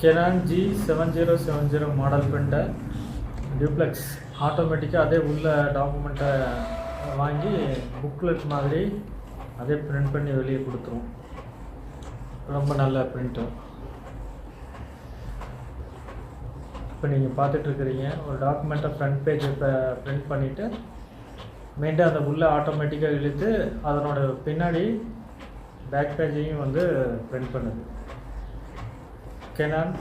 Canon G seven zero seven zero model printer duplex ஆட்டோமேட்டிக்காக அதே உள்ள டாக்குமெண்ட்டை வாங்கி புக்லெட் மாதிரி அதே பிரிண்ட் பண்ணி வெளியே கொடுத்துரும். ரொம்ப நல்ல பிரிண்ட்டு இப்போ நீங்கள் பார்த்துட்ருக்குறீங்க ஒரு டாக்குமெண்ட்டை ஃப்ரண்ட் பேஜ் இப்போ பிரிண்ட் பண்ணிவிட்டு மெயின்டைன் அந்த உள்ளே ஆட்டோமேட்டிக்காக இழுத்து அதனோட பின்னாடி பேக் பேஜையும் வந்து பிரிண்ட் பண்ணுது. கெனான்